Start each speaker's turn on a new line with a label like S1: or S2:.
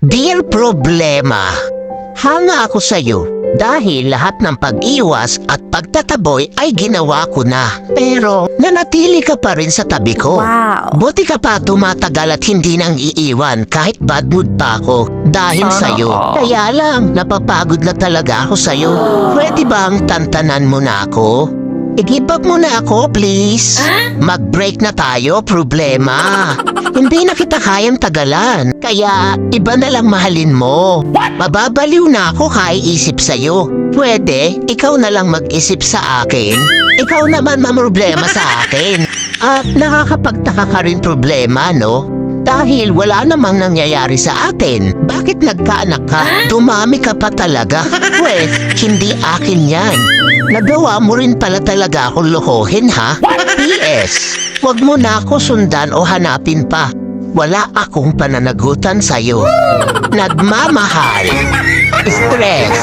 S1: Dear problema, hanga ako sa'yo dahil lahat ng pag-iwas at pagtataboy ay ginawa ko na. Pero nanatili ka pa rin sa tabi ko.
S2: Wow.
S1: Buti ka pa tumatagal at hindi nang iiwan kahit bad mood pa ako dahil sa'yo.
S2: all.
S1: Kaya lang, napapagod na talaga ako sa'yo. Pwede bang tantanan mo na ako? I-give up mo na ako, please. Mag-break na tayo, problema. Hindi na kita kayang tagalan. Kaya, iba na lang mahalin mo. Mababaliw na ako kaiisip sa'yo. Pwede, ikaw na lang mag-isip sa akin. Ikaw naman mamroblema sa akin. At nakakapagtaka ka rin problema, no? Dahil wala namang nangyayari sa atin. Bakit nagkaanak ka? Dumami ka pa talaga. Pwes, hindi akin yan. Nagawa mo rin pala talaga akong lokohin, ha? P.S. Huwag mo na ako sundan o hanapin pa. Wala akong pananagutan sa'yo. Nagmamahal. Stress.